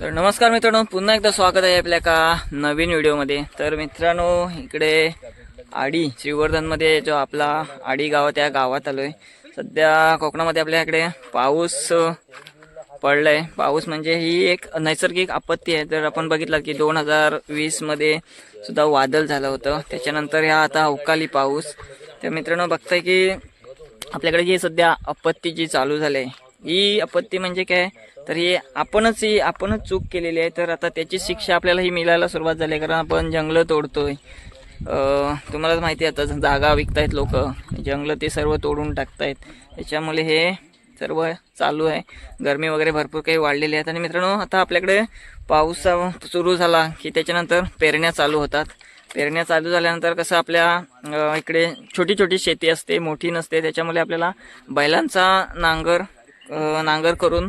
तर नमस्कार मित्रांनो पुन्हा एकदा स्वागत आहे आपल्या एका नवीन व्हिडिओमध्ये. तर मित्रांनो इकडे आडी श्रीवर्धनमध्ये जो आपला आडी गाव आहे, त्या गावात आलोय. सध्या कोकणामध्ये आपल्या इकडे पाऊस अ, पडलाय. पाऊस म्हणजे ही एक नैसर्गिक आपत्ती आहे. तर आपण बघितलं की दोन हजार वीसमध्ये सुद्धा वादळ झालं होतं. त्याच्यानंतर ह्या आता अवकाली पाऊस. तर मित्रांनो बघताय की आपल्याकडे जी सध्या आपत्ती जी चालू झाली आहे ही आपत्ती म्हणजे काय? तर हे आपणच ही आपणच चूक केलेली आहे. तर आता त्याची शिक्षा आपल्याला ही मिळायला सुरुवात झाली आहे कारण आपण जंगलं तोडतोय. तुम्हालाच माहिती आहे आता जागा विकतायत लोक. जंगलं ते सर्व तोडून टाकतायत. त्याच्यामुळे हे सर्व चालू आहे. गरमी वगैरे भरपूर काही वाढलेली आहेत आणि मित्रांनो आता आपल्याकडे पाऊस सुरू झाला की त्याच्यानंतर पेरण्या चालू होतात. पेरण्या चालू झाल्यानंतर कसं आपल्या इकडे छोटी छोटी शेती असते मोठी नसते. त्याच्यामुळे आपल्याला बैलांचा नांगर नांगर करून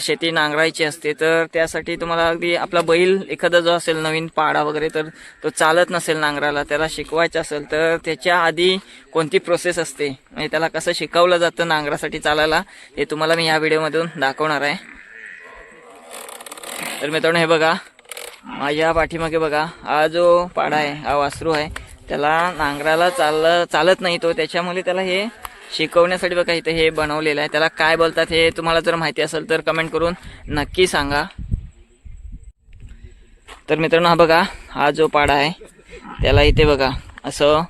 शेती नांगरायची असते तर त्यासाठी तुम्हाला अगदी आपला बैल एखादा जो असेल नवीन पाडा वगैरे तर तो चालत नसेल नांगराला त्याला शिकवायचा असेल तर त्याच्या आधी कोणती प्रोसेस असते? म्हणजे त्याला कसं शिकवलं जातं नांगरासाठी चालायला हे तुम्हाला मी या व्हिडिओमधून दाखवणार आहे. तर मित्रांनो हे बघा माझ्या पाठीमागे बघा हा जो पाडा आहे हा वासरू आहे त्याला नांगराला चाल चालत नाही तो त्याच्यामुळे त्याला हे शिकवण्यासाठी बघा इथे हे बनवलेलं आहे. त्याला काय बोलतात हे तुम्हाला जर माहिती असेल तर कमेंट करून नक्की सांगा. तर मित्रांनो हा बघा हा जो पाडा आहे त्याला इथे बघा असं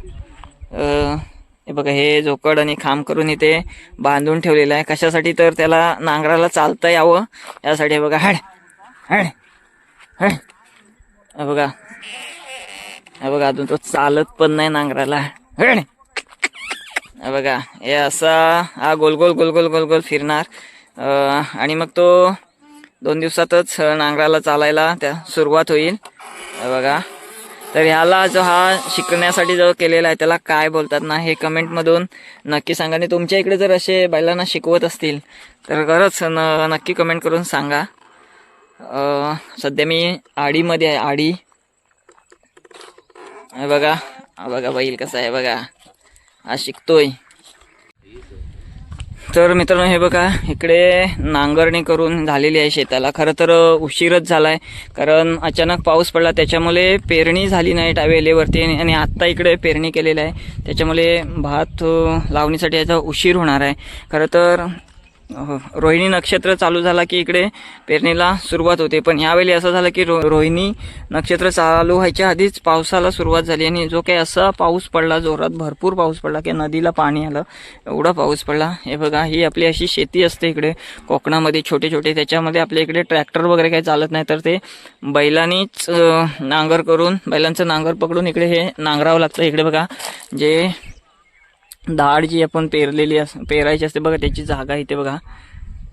हे बघा हे झोकड आणि खांब करून इथे बांधून ठेवलेलं आहे. कशासाठी तर त्याला नांगराला चालता यावं यासाठी हे बघा हड हड हड. बघा बघा अजून तो चालत पण नाही नांगराला. हड. बघा हे असा हा गोल गोल गोल गोल गोल गोल फिरणार. आणि मग तो दोन दिवसातच नांगराला चालायला त्या सुरुवात होईल. बघा. तर ह्याला जो हा शिकण्यासाठी जो केलेला आहे त्याला काय बोलतात ना हे कमेंटमधून नक्की सांगा. आणि तुमच्या इकडे जर असे बैलांना शिकवत असतील तर खरंच न नक्की कमेंट करून सांगा. सध्या मी आडीमध्ये आहे आडी. बघा. बघा बैल कसा आहे बघा. हा शिकतोय. तर मित्रांनो हे बघा इकडे नांगरणी करून झालेली आहे शेताला. खरं तर उशीरच झाला आहे कारण अचानक पाऊस पडला त्याच्यामुळे पेरणी झाली नाही टावेलेवरती आणि आत्ता इकडे पेरणी केलेलं आहे. त्याच्यामुळे भात लावणीसाठी याचा उशीर होणार आहे. खरं तर रोहिणी नक्षत्र चालू झाला की इकडे पेरणीला सुरुवात होते. पण यावेळी असं झालं की रो रोहिणी नक्षत्र चालू व्हायच्या आधीच पावसाला सुरुवात झाली आणि जो काही असा पाऊस पडला जोरात भरपूर पाऊस पडला की नदीला पाणी आलं एवढा पाऊस पडला. हे बघा ही आपली अशी शेती असते इकडे. कोकणामध्ये छोटे छोटे त्याच्यामध्ये आपल्या इकडे ट्रॅक्टर वगैरे काही चालत नाही तर ते बैलांनीच नांगर करून बैलांचं नांगर पकडून इकडे हे नांगरावं लागतं. इकडे बघा जे डाळ जी आपण पेरलेली अस पेरायची असते बघा त्याची जागा इथे बघा.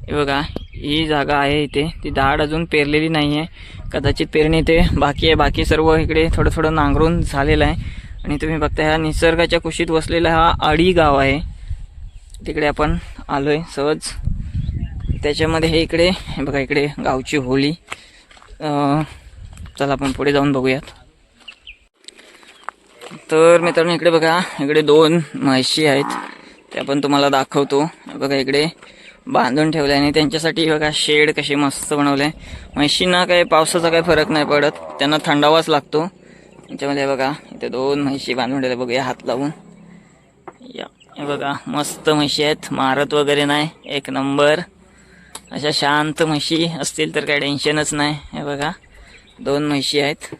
हे बघा ही जागा आहे इथे. ती डाळ अजून पेरलेली नाही आहे कदाचित पेरणी इथे बाकी आहे. बाकी सर्व इकडे थोडं थोडं नांगरून झालेलं आहे. आणि तुम्ही बघता ह्या निसर्गाच्या कुशीत वसलेला हा आडी गाव आहे. तिकडे आपण आलोय सहज. त्याच्यामध्ये हे इकडे बघा इकडे गावची होळी चला आपण पुढे जाऊन बघूयात. तर मित्रांनो इकडे बघा. इकडे दोन म्हशी आहेत. त्या पण तुम्हाला दाखवतो. हे बघा इकडे बांधून ठेवले आणि त्यांच्यासाठी बघा शेड कसे मस्त बनवले म्हशींना काही पावसाचा काही फरक नाही पडत. त्यांना थंडावाच लागतो. त्याच्यामध्ये हे बघा इथे दोन म्हशी बांधून ठेवले. बघूया हात लावून. या. हे बघा मस्त म्हशी आहेत. मारत वगैरे नाही. एक नंबर. अशा शांत म्हशी असतील तर काही टेन्शनच नाही. हे बघा दोन म्हशी आहेत.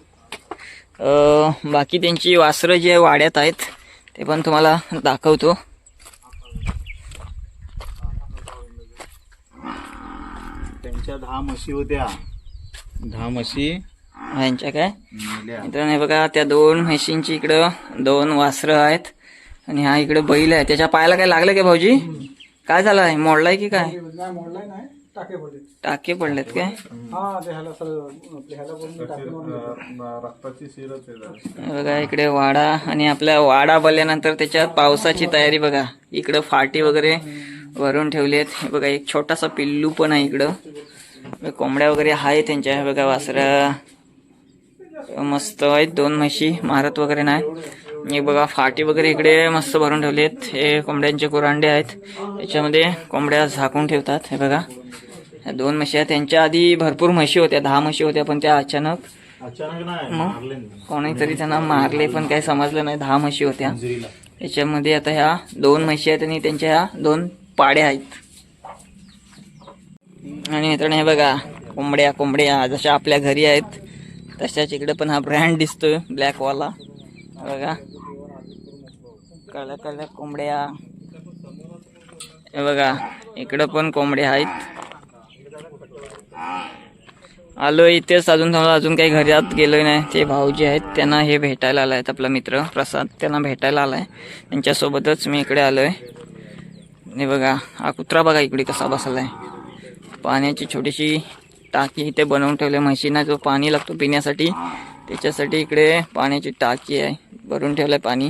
बाकी त्यांची वासरं जी वाड्यात आहेत ते पण तुम्हाला दाखवतो. त्यांच्या दहा म्हशी होत्या. दहा म्हशी. ह्यांच्या काय? मित्रांनो हे बघा त्या दोन म्हशींची इकडं दोन वासरं आहेत. आणि हा इकडं बैल आहे. त्याच्या पायाला काय लागलं काय भाऊजी? काय झालं आहे मोडलाय की काय? नाही मोडलाय नाही. टाके पडले टाके पडलेत काय? हा रक्ताची शिरच हे बघा इकडे वाडा आणि आपल्या वाडा भरल्यानंतर त्याच्यात पावसाची तयारी बघा. इकडं फाटी वगैरे भरून ठेवली आहेत. हे बघा एक छोटासा पिल्लू पण आहे इकडं. कोंबड्या वगैरे आहे त्यांच्या. बघा वासरा. मस्त आहेत दोन म्हशी मारत वगैरे नाही. हे बघा फाटी वगैरे इकडे मस्त भरून ठेवली आहेत. हे कोंबड्यांचे कुरांडे आहेत. त्याच्यामध्ये कोंबड्या झाकून ठेवतात. हे बघा. ह्या दोन म्हशी आहेत. त्यांच्या आधी भरपूर म्हशी होत्या. दहा म्हशी होत्या पण त्या अचानक अचानक नाही. कोणीतरी त्यांना मारले पण काही समजलं नाही. दहा म्हशी होत्या. त्याच्यामध्ये आता ह्या दोन म्हशी आहेत आणि त्यांच्या ह्या दोन पाड्या आहेत. आणि मित्रांनो हे बघा कोंबड्या कोंबड्या जशा आपल्या घरी आहेत तशाच इकडे पण हा ब्रँड दिसतोय ब्लॅक वाला हे बघा. कळल्या कळल्या कोंबड्या. हे बघा इकडं पण कोंबड्या आहेत. आलो इथेच अजून थांबलो अजून काही घरात गेलो नाही. ते भाऊजी आहेत त्यांना हे भेटायला आला आहेत आपला मित्र प्रसाद त्यांना भेटायला आला आहे त्यांच्यासोबतच मी इकडे आलोय. हे बघा हा कुत्रा बघा इकडे कसा बसलाय. पाण्याची छोटीशी टाकी इथे बनवून ठेवली म्हशींना जो पाणी लागतो पिण्यासाठी त्याच्यासाठी इकडे पाण्याची टाकी आहे. भरून ठेवलंय पाणी.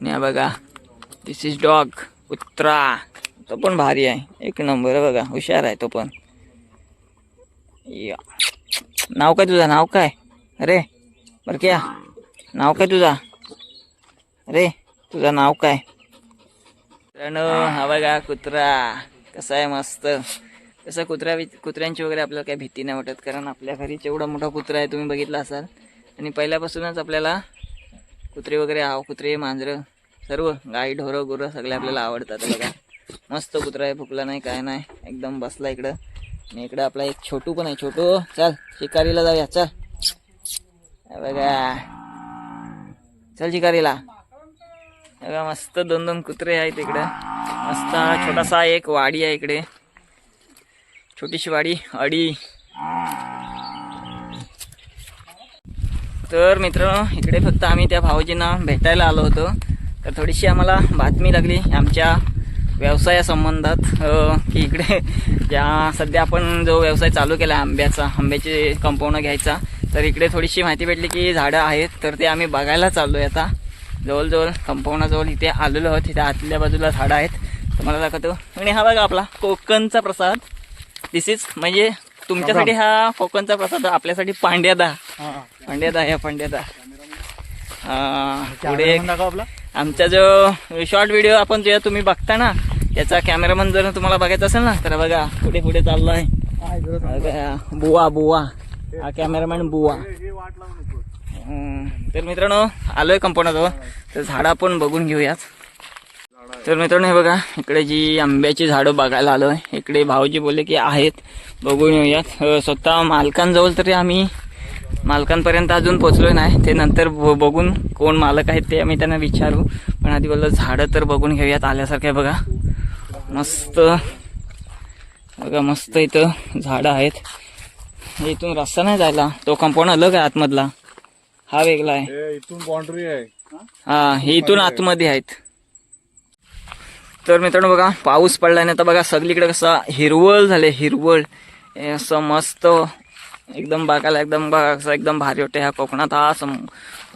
आणि बघा दिस इज डॉग कुत्रा. तो पण भारी आहे. एक नंबर बघा हुशार आहे तो पण. या. नाव काय तुझं? नाव काय? अरे बरं क्या नाव काय तुझा? अरे तुझं नाव काय? मित्रांनो हा बघा कुत्रा. कसा आहे मस्त. कसं कुत्र्या कुत्र्यांची वगैरे आपल्याला काही भीती नाही वाटत कारण आपल्या घरी एवढा मोठा कुत्रा आहे तुम्ही बघितला असाल. आणि पहिल्यापासूनच आपल्याला कुत्रे वगैरे आव कुत्रे मांजरं सर्व गाई ढोरं गुरं सगळे आपल्याला आवडतात बघा. मस्त कुत्रा आहे फुकला नाही काय नाही. एकदम बसला इकडं. आणि इकडं आपला एक छोटू पण आहे छोटू. चल शिकारीला जाऊया चल. बघा. चल शिकारीला. बघा मस्त दोन दोन कुत्रे आहेत इकडे. मस्त छोटासा एक वाडी आहे इकडे. छोटीशी वाडी अडी. तर मित्र इकडे फक्त आम्ही त्या भाऊजींना भेटायला आलो होतो. तर थोडीशी आम्हाला बातमी लागली आमच्या व्यवसायासंबंधात की इकडे ज्या सध्या आपण जो व्यवसाय चालू केला आंब्याचा आंब्याचे कंपाऊंड घ्यायचा तर इकडे थोडीशी माहिती भेटली की झाडं आहेत तर ते आम्ही बघायला चाललो आहे आता. जवळजवळ कंपाऊंडाजवळ इथे आलेलो आहोत इथे आतल्या बाजूला झाडं आहेत. तुम्हाला दाखवतो. आणि हा बघा आपला कोकणचा प्रसाद. दिस इज म्हणजे तुमच्यासाठी हा कोकणचा प्रसाद आपल्यासाठी पांड्यादा. पांड्यादा या पांड्यादा. पुढे आपला. आमचा जो शॉर्ट व्हिडिओ आपण जे तुम्ही बघता ना त्याचा कॅमेरामन जर तुम्हाला बघायचा असेल ना तर बघा कुठे कुठे चाललाय. आहे बुवा बुवा. हा कॅमेरामॅन बुवा. तर मित्रांनो आलोय कंपाऊंडाजवळ तर झाडं आपण बघून घेऊयात. तर मित्रांनो हे बघा इकडे जी आंब्याची झाडं बघायला आलोय. इकडे भाऊजी बोलले की आहेत बघून येऊयात. स्वतः मालकांजवळ तरी आम्ही मालकांपर्यंत अजून पोचलोय नाही. ते नंतर बघून कोण मालक आहेत ते आम्ही त्यांना विचारू. पण आधी बोललं झाडं तर बघून घेऊयात आल्यासारखं बघा. मस्त. बघा मस्त इथं झाडं आहेत. इथून रस्ता नाही जायला. तो कंपाऊंड अलग आहे आतमधला. हा वेगळा आहे. इथून बाउंड्री आहे. हा हे इथून आतमध्ये आहेत. तर मित्रांनो बघा पाऊस पडल्याने आता बघा सगळीकडे कसा हिरवळ झाले हिरवळ. हे असं मस्त एकदम बघायला एकदम बघा असं एकदम भारी वाटते ह्या कोकणात. हा सम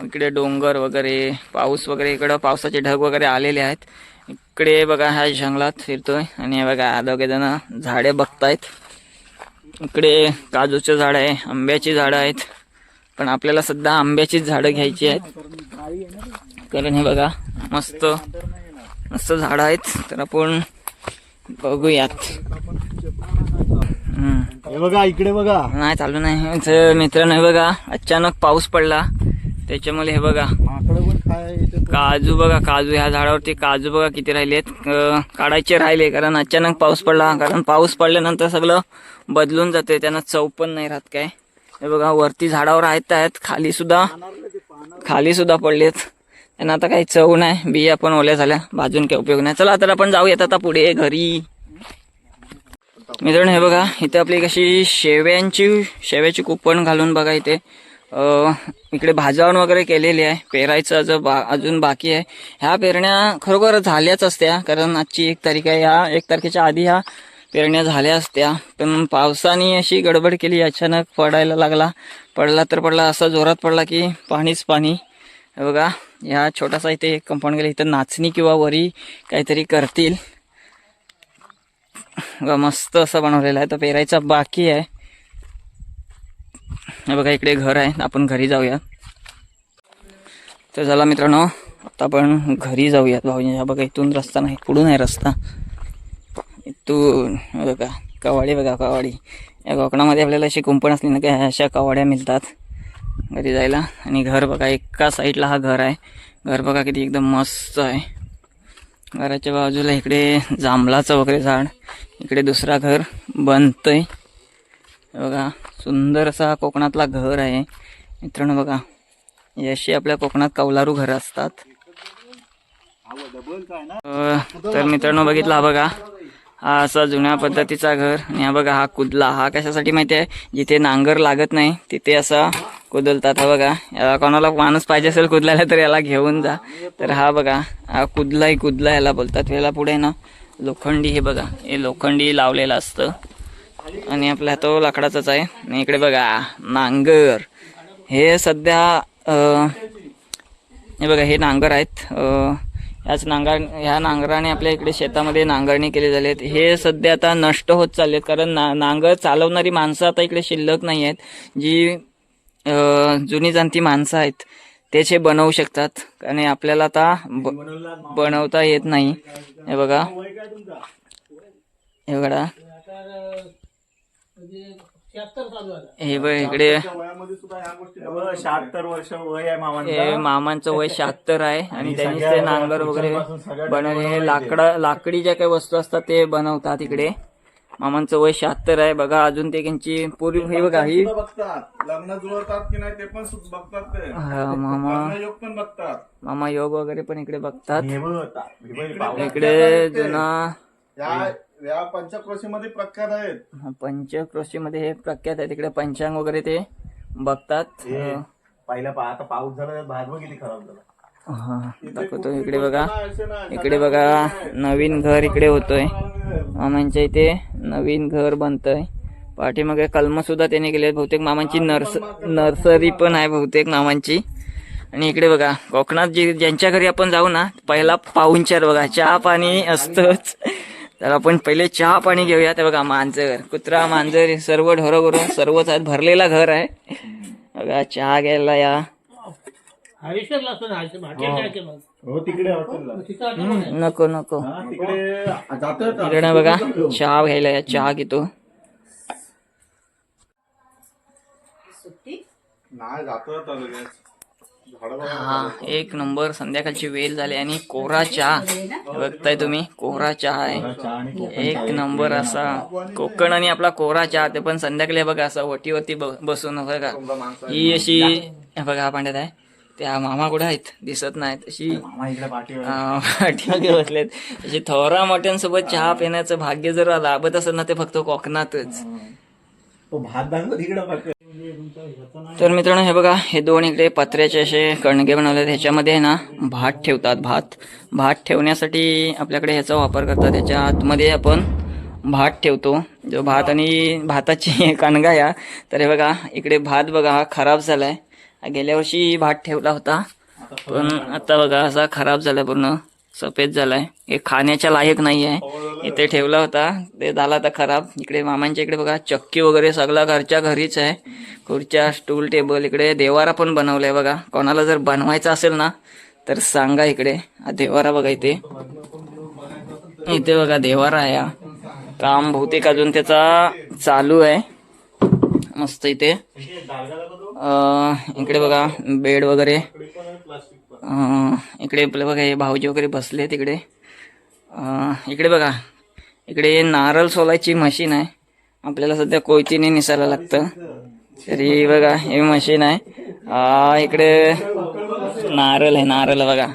इकडे डोंगर वगैरे पाऊस वगैरे इकडं पावसाचे ढग वगैरे आलेले आहेत. इकडे बघा ह्या जंगलात फिरतोय आणि हे बघा दोघे जण झाडे बघतायत. इकडे काजूचे झाड आहे आंब्याची झाडं आहेत. पण आपल्याला सध्या आंब्याचीच झाडं घ्यायची आहेत. कारण हे बघा मस्त मस्त झाडं आहेत. तर आपण बघूयात. हे बघा इकडे बघा. नाही चालू नाही. इथं मित्रांनो हे बघा अचानक पाऊस पडला. त्याच्यामुळे हे बघा. काजू बघा काजू ह्या झाडावरती काजू बघा किती राहिलेत. काढायचे राहिले कारण अचानक पाऊस पडला. कारण पाऊस पडल्यानंतर सगळं बदलून जाते त्यांना चव पण नाही राहत काय. हे बघा वरती झाडावर आहेत आहेत. खाली सुद्धा खाली सुद्धा पडलेत. त्यांना आता काही चव नाही. बिया पण ओल्या झाल्या. भाजून काही उपयोग नाही. चला तर आपण जाऊयात आता पुढे. घरी. मित्रांनो हे बघा इथे आपली कशी शेव्यांची शेव्याची कुपन घालून बघा इथे. इकडे भाजावण वगैरे केलेली आहे. पेरायचं जो बा अजून बाकी आहे. ह्या पेरण्या खरोखर झाल्याच असत्या कारण आजची एक तारीख आहे. ह्या एक तारखेच्या आधी ह्या पेरण्या झाल्या असत्या. पण पावसाने अशी गडबड केली अचानक पडायला लागला. पडला तर पडला असा जोरात पडला की पाणीच पाणी. बघा ह्या छोटासा इथे कंपाऊंड गेला. इथं नाचणी किंवा वरी काहीतरी करतील. मस्त असं बनवलेलं आहे. तो पेरायचा बाकी आहे. हे बघा इकडे घर आहे. आपण घरी जाऊया. तर चला मित्रांनो आता आपण घरी जाऊयात भाऊजी. हा बघा इथून रस्ता नाही पुढून आहे रस्ता. इथून बघा कवाडी बघा कवाडी. या कोकणामध्ये आपल्याला अशी कुंपण असली ना की अशा कवाड्या मिळतात. घरी जायला. आणि घर बघा एका साईडला हा घर आहे. घर बघा किती एकदम मस्त आहे. घराच्या बाजूला इकडे जांभळाचं वगैरे झाड इकडे दुसरा घर बनतंय. बघा सुंदर असा कोकणातला घर आहे. मित्रांनो बघा याशी अशी आपल्या कोकणात कौलारू घरं असतात. तर मित्रांनो बघितला हा बघा हा असा जुन्या पद्धतीचा घर. आणि हा बघा हा कुदला. हा कशासाठी माहिती आहे? जिथे नांगर लागत नाही तिथे असा कुदलतात. हा बघा याला कोणाला माणूस पाहिजे असेल कुदलायला तर याला घेऊन जा. तर हा बघा हा कुदलाही कुदला याला बोलतात. याला पुढे ना लोखंडी हे बघा हे लोखंडी लावलेलं असतं. आणि आपला तो लाकडाचाच आहे. आणि इकडे बघा नांगर. हे सध्या हे बघा हे नांगर आहेत. याच नांगर ह्या नांगराने आपल्या इकडे शेतामध्ये नांगरणी केली झाली आहेत हे सध्या आता नष्ट होत चालले आहेत कारण ना नांगर चालवणारी माणसं आता इकडे शिल्लक नाही आहेत जी जुनी जाणती माणसं आहेत तेच हे बनवू शकतात. आणि आपल्याला आता बनवता येत नाही. हे बघा. हे बघा. हे बघ इकडे. हे मामांचा वय शहात्तर आहे. आणि त्यांनी ते नांगर वगैरे बनवले हे लाकडी ज्या काही वस्तू असतात ते बनवतात इकडे. मामांचं वय शहात्तर आहे. बघा अजून ते त्यांची पूर्वी हे बघा ही. बघतात. लग्न जुळतात की नाही ते पण बघतात ते. हा, मामा. लग्नयोग पण बघतात. मामा योग वगैरे पण इकडे बघतात. इकडे जुना या या पंचक्रोशीमध्ये प्रख्यात आहेत. पंचक्रोशी मध्ये हे प्रख्यात आहे. तिकडे पंचांग वगैरे ते बघतात. हे पहिला पा आता पाऊस झाला त्यात भात बघ किती खराब झाला. हा दाखवतो इकडे बघा. इकडे बघा नवीन घर इकडे होतोय. मामांच्या इथे नवीन घर बनतंय. पाठीमागे कलम सुद्धा त्याने केले. बहुतेक मामांची नर्स नर्सरी पण आहे बहुतेक मामांची. आणि इकडे बघा कोकणात जे ज्यांच्या घरी आपण जाऊ ना पहिला पाहुणचार बघा चहा पाणी असतंच. तर आपण पहिले चहा पाणी घेऊया ते बघा मांजर कुत्रा मांजर सर्व ढोरं सर्वच आहेत. भरलेला घर आहे. बघा चहा घ्यायला या. हो तिकडे हॉटेलला आहे. नको नको. हा, तिकडे जातोय बघा चहा घ्यायला या चहा घेतो. नाही जातोय आता लगेच. झाडं बघा. हा एक नंबर संध्याकाळची वेळ झाली आणि कोरा चहा. बघताय तुम्ही कोरा चहा आहे. चहा आणि कोकम एक. नंबर असा कोकण आणि आपला कोरा चहा ते पण संध्याकाळी बघा असा वटीवरती ब- बसून बघा. ही अशी हे बघा हा पांड्यात आहे. त्या मामा कुठे आहेत? दिसत नाहीत. अशी पाठीमागे बसलेत. अशी थोरा मोठ्यांसोबत चहा पिण्याचं भाग्य जर लाभत असेल ना ते फक्त कोकणातच. तर मित्रांनो हे बघा हे दोन इकडे पत्र्याचे असे कणगे बनवले ह्याच्यामध्ये ना भात ठेवतात भात. भात ठेवण्यासाठी आपल्याकडे ह्याचा वापर करतात. ह्याच्या आतमध्ये आपण भात ठेवतो. जो भात आणि भाताची कणगा या तर हे बघा इकडे भात बघा हा खराब झालाय. गेल्या वर्षी भात ठेवला होता. पण आता बघा असा खराब झालाय पूर्ण. सफेद झालाय. हे खाण्याच्या लायक नाही आहे इथे ठेवला होता. ते झाला आता खराब. इकडे मामांच्या इकडे बघा चक्की वगैरे सगळा घरच्या घरीच आहे. खुर्च्या स्टूल टेबल इकडे देवारा पण बनवलाय बघा. कोणाला जर बनवायचा असेल ना तर सांगा इकडे. देवारा बघा इथे. इथे बघा देवारा आहे हा. काम बहुतेक अजून त्याचा चालू आहे. मस्त इथे. इकडे बघा बेड वगैरे. इकडे आपलं बघा हे भाऊजी वगैरे बसले तिकडे. इकडे बघा इकडे नारळ सोलायची मशीन आहे. आपल्याला सध्या कोयतीने निसायला लागतं. तरी बघा हे मशीन आहे. इकडे नारळ आहे नारळ बघा.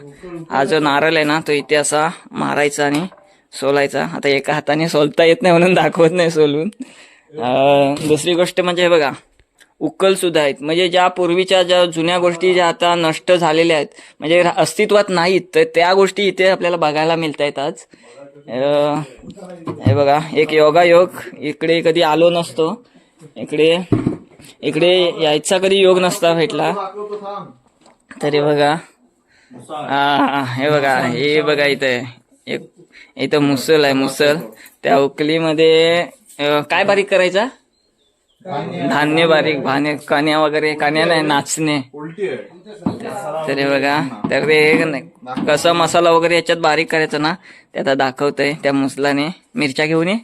हा जो नारळ आहे ना तो इथे असा मारायचा आणि सोलायचा. आता एका हाताने सोलता येत नाही म्हणून दाखवत नाही सोलून. दुसरी गोष्ट म्हणजे बघा उकल सुद्धा आहेत. म्हणजे ज्या पूर्वीच्या ज्या जुन्या गोष्टी ज्या आता नष्ट झालेल्या आहेत म्हणजे अस्तित्वात नाहीत तर त्या गोष्टी इथे आपल्याला बघायला मिळत आहेत आज. हे बघा एक योगायोग इकडे कधी आलो नसतो. इकडे इकडे यायचा कधी योग नसता भेटला. तरी बघा. हा हे बघा हे बघा इथं. एक इथं मुसल आहे मुसल. त्या उकलीमध्ये काय बारीक करायचा? धान्य बारीक भाने कान्या वगैरे कान्या नाही नाचणे. उलटी आहे. तरी बघा तर ते न- कसा मसाला वगैरे याच्यात बारीक करायचा ना ते आता दाखवतंय त्या मुसलाने. मिरच्या घेऊन ये.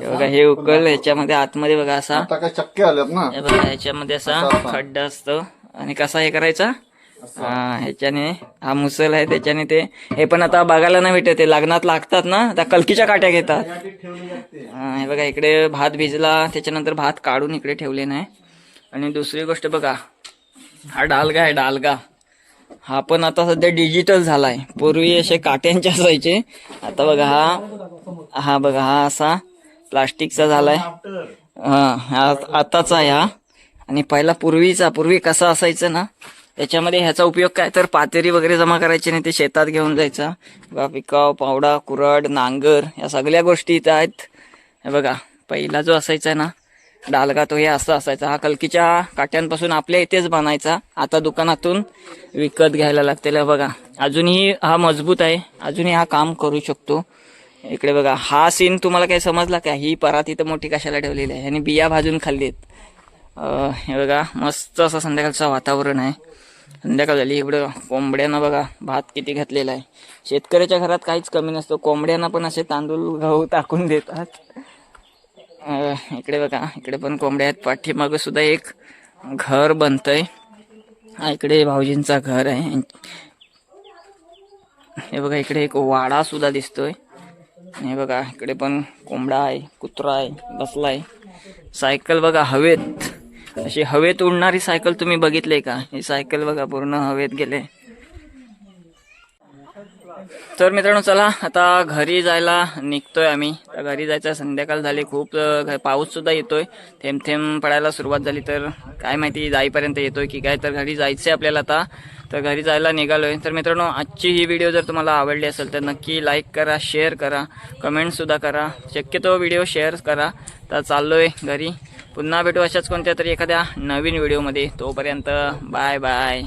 हे बघा हे उकल ह्याच्यामध्ये आतमध्ये बघा असा. चक्के आल्यात ना. बघा ह्याच्यामध्ये असा. खड्डा असतो. आणि कसा हे करायचा? हा ह्याच्याने हा मुसल आहे त्याच्याने ते हे पण आता बघायला नाही भेटत ते लग्नात लागतात ना त्या कलकीच्या काट्या घेतात. हा, हे बघा इकडे भात भिजला त्याच्यानंतर भात काढून इकडे ठेवले नाही. आणि दुसरी गोष्ट बघा हा डालगा आहे डालगा. हा पण आता सध्या डिजिटल झालाय. पूर्वी असे काट्यांचे असायचे. आता बघा हा हा बघा हा असा प्लास्टिकचा झालाय. हा हा आताचा आहे हा. आणि पहिला पूर्वीचा पूर्वी कसा असायचं ना त्याच्यामध्ये ह्याचा उपयोग काय? तर पातेरी वगैरे जमा करायची नाही ते शेतात घेऊन जायचा. बघा पिकाव पावडा कुरड नांगर या सगळ्या गोष्टी इथं आहेत. हे बघा पहिला जो असायचा ना डालगा तो हे असं असायचा. हा कलकीच्या काट्यांपासून आपल्या इथेच बनायचा. आता दुकानातून विकत घ्यायला लागतेला. बघा अजूनही हा मजबूत आहे. अजूनही हा काम करू शकतो. इकडे बघा हा सीन तुम्हाला काही समजला का? ही परात इथं मोठी कशाला ठेवलेली आहे? आणि बिया भाजून खाल्लीत आहेत. हे बघा मस्त असं संध्याकाळचं वातावरण आहे. संध्याकाळ झाली इकडं कोंबड्यांना बघा भात किती घातलेला आहे. शेतकऱ्याच्या घरात काहीच कमी नसतं. कोंबड्यांना पण असे तांदूळ गहू टाकून देतात. इकडे बघा इकडे पण कोंबड्या आहेत. पाठीमागं सुद्धा एक घर बनतंय. हा इकडे भाऊजींचा घर आहे. हे बघा इकडे एक वाडा सुद्धा दिसतोय. हे बघा इकडे पण कोंबडा आहे कुत्रा आहे बसलाय. सायकल बघा हवेत. अशी हवेत उडणारी सायकल तुम्ही बघितले का? ही सायकल बघा पूर्ण हवेत गेले. तर मित्रांनो चला आता घरी जायला निघतोय आम्ही. तर घरी जायचं संध्याकाळ झाली. खूप पाऊससुद्धा पाऊस सुद्धा येतोय. थेंब थेंब पडायला सुरुवात झाली. तर काय माहिती जाईपर्यंत येतोय की काय. तर घरी जायचंय आपल्याला आता. तर घरी जायला निघालोय. तर मित्रांनो आजची ही व्हिडिओ जर तुम्हाला आवडली असेल तर नक्की लाईक करा शेअर करा. कमेंटसुद्धा करा. शक्यतो व्हिडिओ शेअर करा. तर चाललोय घरी. पुन्हा भेटू अशाच कोणत्या तरी एखाद्या नवीन व्हिडिओमध्ये. तोपर्यंत बाय बाय